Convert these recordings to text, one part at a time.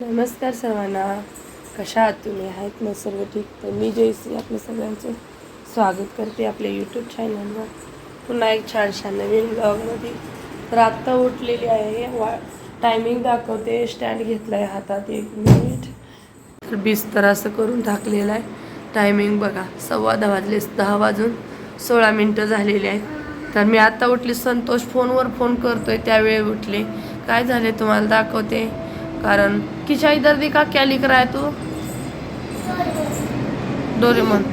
नमस्कार सर्वांना. कशा आहात तुम्ही? आहेत ना सर्व ठीक? तर मी जयश्री आपल्या सगळ्यांचं स्वागत करते आपल्या यूट्यूब चॅनलवर पुन्हा एक छानशा नवीन ब्लॉगमध्ये तर आत्ता उठलेली आहे. वा टायमिंग दाखवते. स्टँड घेतला आहे हातात एक मिनिट तर बिस्तर असं करून टाकलेलं आहे. टायमिंग बघा. सव्वा दहा वाजले दहा वाजून सोळा मिनटं झालेली आहेत तर मी आत्ता उठली. संतोष फोनवर फोन करतोय. त्यावेळी उठले. काय झाले? तुम्हाला दाखवते. कारण किशा इधर दिखा क्या लिख रहा है तू? डोरेमोन।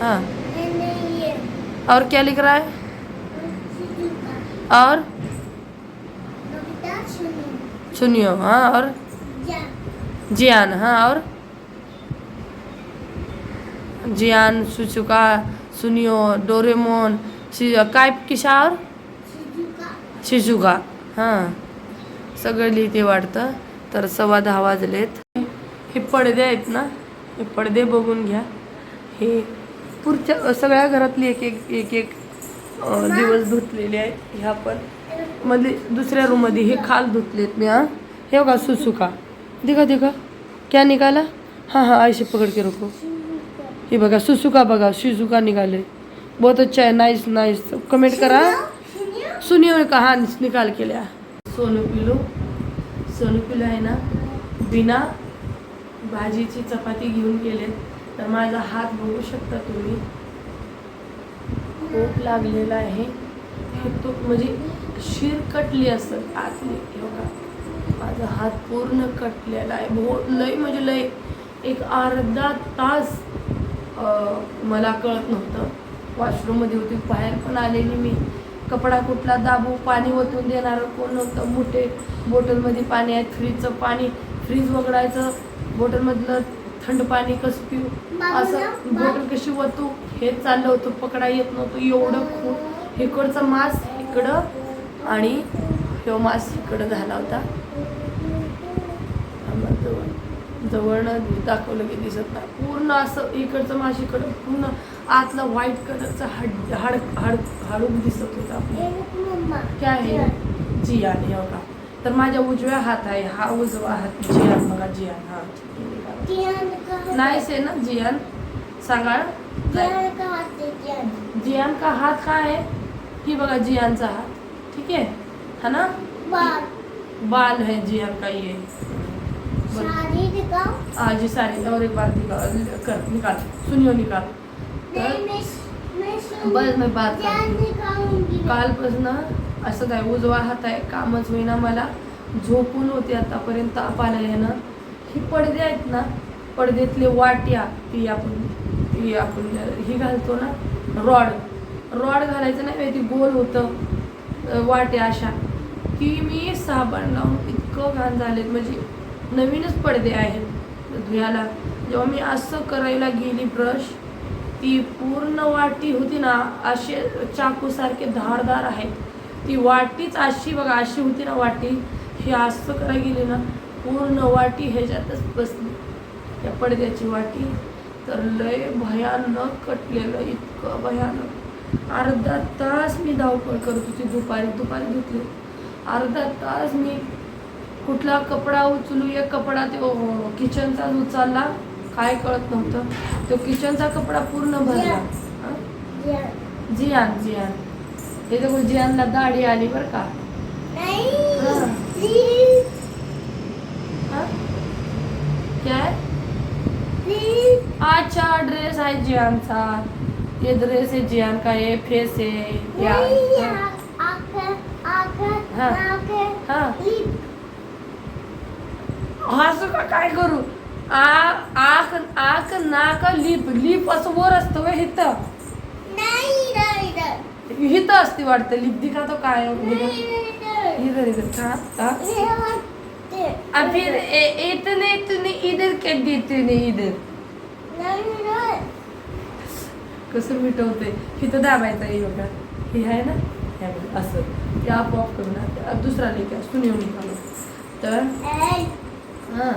हाँ। और क्या लिख रहा है? और? सुनियो। हाँ और? जियान। हाँ और? जियान सुचुका सुनियो डोरेमोन शि काय किशा और? शिजुका। हाँ। सगळं लिहिते वाटतं. तर सव्वा दहा वाजलेत. हे पडदे आहेत ना हे पडदे बघून घ्या. हे पुढच्या सगळ्या घरातली एक एक एक एक दिवस धुतलेले आहेत ह्या पण मध्ये दुसऱ्या रूममध्ये हे खाल धुतलेत मी हां. हे बघा सुसुका. दिखा दिखा. क्या निघाला हां हां ऐसे पकड के रखो. हे बघा सुसुका बघा शिजुका निघाले बहुत अच्छा है नाइस नाइस कमेंट करा. सुनियो? का हाँ निकाल के लिया सोनू पिलो सोनू आहे ना बिना भाजीची चपाती घेऊन गेलेत तर माझा हात बघू शकता तुम्ही. खूप लागलेला आहे. तो म्हणजे शिर कटली असत आतली हे बघा. माझा हात पूर्ण कटलेला आहे. भो लय म्हणजे लय एक अर्धा तास मला कळत नव्हतं. वॉशरूममध्ये होती बाहेर पण आलेली मी. कपडा कुठला दाबू पाणी ओतून देणारं कोण नव्हतं. मोठे बॉटलमध्ये पाणी आहे फ्रीजचं पाणी फ्रीज वगडायचं बॉटलमधलं थंड पाणी कसं पिऊ? असं बॉटल कशी ओतू? हे चाललं होतं पकडा येत नव्हतं. एवढं खूप इकडचं मास इकडं आणि ह्यो मास इकडं झाला होता. जवळनं दाखवलं की दिसत नाही. पूर्ण असं इकडचं मास इकडं पूर्ण आतलं व्हाईट कलरचं हाड हाड हाड हाडूक दिसत होतं. काय आहे जियान हे बघा तर माझ्या उजव्या हात आहे. हा उजवा हात जियान बघा जियान हा. नाहीच आहे ना जियान? सांगा. जियान का हात काय आहे? ही बघा जियानचा हात. ठीक आहे? हा ना? बाल. है जियान का ये. बरं. हाँ जी सारी और एक बार निकाल कर निकाल. सुनियो निकाल. तर बस मी बात कालपासून असं काय उजवा हात आहे कामच होईना मला. झोपून होते आतापर्यंत ताप आलेला ना. ही पडदे आहेत ना पडद्यातले वाट्या ती आपण ती आपण ही घालतो ना रॉड. रॉड घालायचं नाही माहिती गोल होतं. वाट्या अशा. ती मी साबण लावून इतकं घाण झालेत. म्हणजे नवीनच पडदे आहेत. धुयाला. जेव्हा मी असं करायला गेली ब्रश ती पूर्ण वाटी होती ना असे चाकूसारखे धारदार आहेत. ती वाटीच अशी बघा अशी होती ना वाटी. ही असं करायला गेली ना पूर्ण वाटी ह्याच्यातच बसली. या पडद्याची वाटी. तर लय भयानक कटलेलं इतकं भयानक. अर्धा तास मी धावपळ करत होती दुपारी दुपारी धुतली. अर्धा तास मी कुठला कपडा उचलू एक कपडा तो किचनचा उचलला काय कळत नव्हतं. तो किचनचा कपडा पूर्ण भरला. हं? जियान. जियान हे देखो जियानला दाढी आली बरं का. हं? क्या? है अच्छा ड्रेस आहे जियानचा. ये ड्रेस आहे जियान का ये फेस आहे. या. असं का काय करू? आ आक आक नाक लिप लिप असं वर असतं व्हय हिथं. हिथं असते वाटतं. लिप दिखा तो काय इधर इधर का ए- इतने इतने इधर के देते इधर. कसं मिटवते? हिथं दाबायचं आहे बघा. हे आहे ना? हे असं. ते आपोआप करू ना. दुसरा लेके सुनियो निकालो तर हां.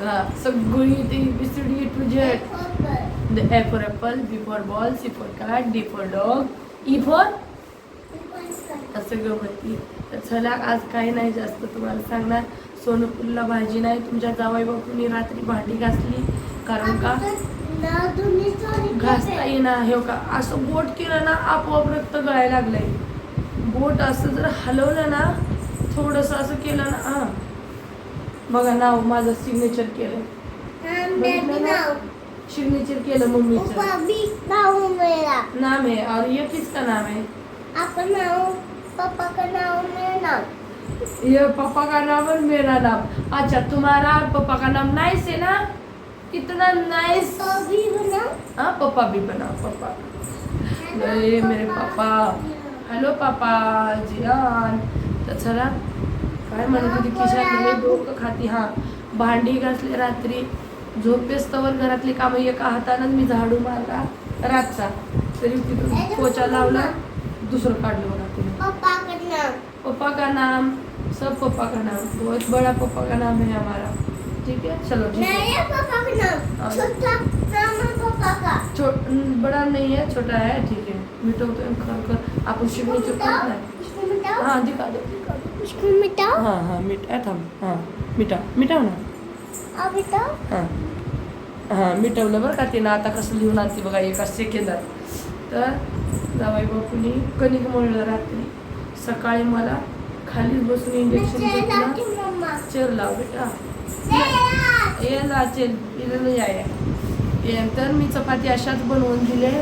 हा, सगळी ती बिसडी टू जेट The A for apple, B for ball, C for cat, D for dog, E for? असं गमती तर चला आज काही नाही जास्त तुम्हाला सांगणार. सोनपूरला भाजी नाही. तुमच्या जावाई बापूंनी रात्री भांडी घासली. कारण का? घासता येईना. हे का असं बोट केलं ना आपोआप रक्त गळायला लागलंय. बोट असं जर हलवलं ना थोडंसं असं केलं ना हा. बघा नाव माझं सिग्नेचर केलं. सिग्नेचर केलं मम्मीचं. नाम है और ये किसका नाम है पापा का नाम मेरा नाम ये पापा का नाम और मेरा नाम अच्छा तुम्हारा और पापा का नाम नाइस है ना? कितना नाइस अभी बनाओ. हाँ पापा भी बनाओ पापा ये मेरे पापा हॅलो पापा. जियान तर चला. काय म्हणत होती किशात हे डोकं खाती हां. भांडी घासली रात्री. झोपेस्तवर घरातली कामं एका हातानं मी झाडू मारला रातचा. तरी तिथून पोचा लावला दुसरं काढलं नाम पप्पा का नाम? सब पप्पा का नाम? बहुत बड़ा पप्पा का नाम है हमारा. ठीक है? चलो ठीक है. का नाम। छोटा का? छो बड़ा नहीं है छोटा है ठीक है. मिटवतो है खर खर. आपण सिग्नेचर करत नाही. मिटाओ हां दिखा दो इसको मिटाओ हां हां मिटा थांब. हां मिटा मिटाव ना. अब मिटाओ हां. हां मिटवलं बरं का तिनं. आता कसं लिहून आणते बघा एका सेकंदात. तर जावाई बापूनी कणिक मळलं रात्री. सकाळी मला खालीच बसून इंजेक्शन घेतलं. चल लाव बेटा. ये लाचेल इथं नाही आहे. ये तर मी चपाती अशाच बनवून दिले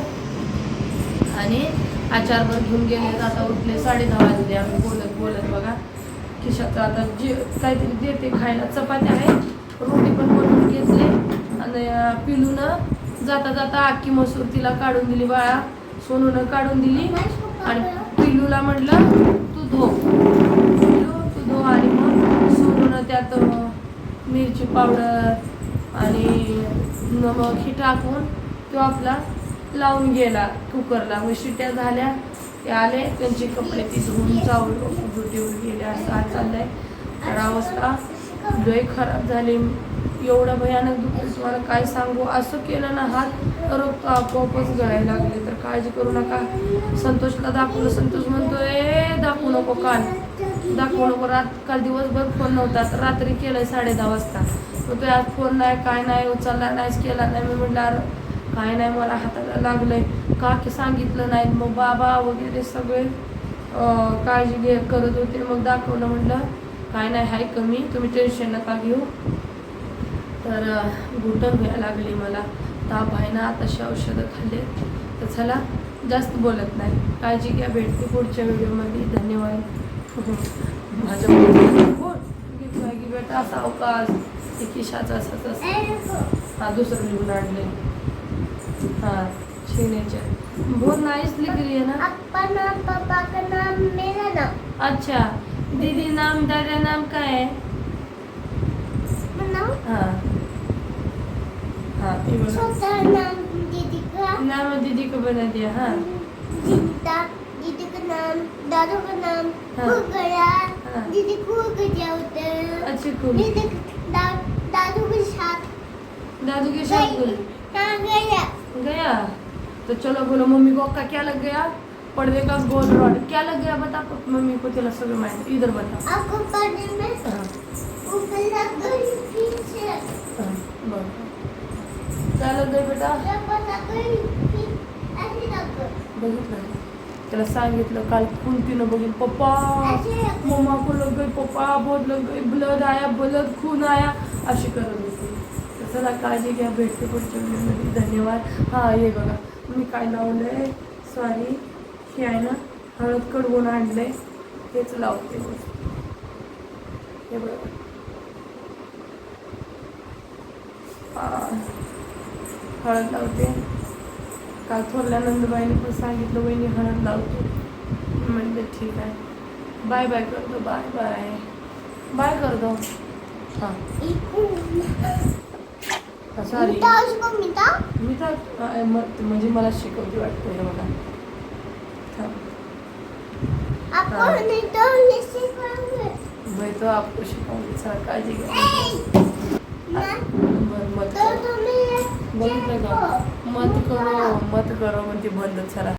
आणि आचारभर घेऊन गेले आता उठले साडे दहा वाजले. आम्ही बोलत बोलत बघा खिशात आता जे काहीतरी देते खायला. चपाती आहे रोटी पण बनवून घेतले. आणि अं, पिलूनं जाता जाता आखी मसूर तिला काढून दिली बाळा. सोनूनं काढून दिली. आणि पिलूला म्हटलं तू धो. पिलू तू धो. आणि मग सोनूनं त्यात मिरची पावडर आणि नमक ही टाकून तो आपला लावून गेला कुकरला. मग शिट्या झाल्या ते आले त्यांचे कपडे ती धुवून चावल ड्युटीवर गेले. असं आज चाललंय. तर अवस्था लय खराब झाली. एवढं भयानक दुःख तुम्हाला काय सांगू? असं केलं ना हात तर आपोआपच गळायला लागले. तर काळजी करू नका. संतोषला दाखवलं. संतोष म्हणतोय दाखवू नको काल दाखवू नको. रात काल दिवसभर फोन नव्हता. तर रात्री केलंय साडे दहा वाजता. मग तो आज फोन नाही काय नाही उचलला नाहीच केला नाही. मी म्हटलं काय नाही मला हाताला लागलंय. का की सांगितलं नाही मग बाबा वगैरे सगळे काळजी घे करत होते. मग दाखवलं म्हटलं काय नाही हाय कमी तुम्ही टेन्शन नका घेऊ. तर अं, घुटण लागली मला. ताप आहे ना आताशी औषधं खाल्ले. तर चला जास्त बोलत नाही. काळजी घ्या भेटते पुढच्या व्हिडिओमध्ये. धन्यवाद. माझ्या की बेटा असा अवकाश. किशाचा असंच हा दुसरं लिहून आणले हाँ बहुत नाइस लिख रही है ना? आपका नाम पापा का नाम मेरा नाम अच्छा दीदी नाम दादा नाम का है? हाँ। हाँ नाम दीदी का। नाम दीदी को बना दिया हाँ। दीदी का नाम दादू का नाम हाँ। गया। हाँ। दीदी गया उधर। अच्छी दादू के साथ। दादू के साथ गया। गया तो चलो बोलो, मम्मी को का क्या लग गया? पर्दे का गोल रॉड। क्या लग गया बता? मम्मी को चला सब माइंड इधर बता। आपको पढ़ने में ऊपर लग गई पीछे क्या लग गई बेटा बघितलं त्याला सांगितलं काल कुंतीनं बघीन पप्पा, मम्मा को लग गई, पप्पा बहुत लग गई। ब्लड आया ब्लड खून आया। अशी करत चला काळजी घ्या भेटते पुढच्या व्हिडिओमध्ये. धन्यवाद. हां हे बघा मी काय लावलंय? सॉरी हे आहे ना हळद कडवून आणलंय. तेच लावते. बघ. हे बघा. हां. हळद लावते. काल थोरल्या नंदबाईने पण सांगितलं वहिनी हळद लावतो. मी म्हणले ठीक आहे. बाय बाय करतो बाय बाय बाय करतो. हां. सॉरी मी तर म्हणजे मला शिकवते वाटतं हे बघा. तो मैं आपको काळजी घ्या मत करो. मत करो. मत करो म्हणते बंद चला.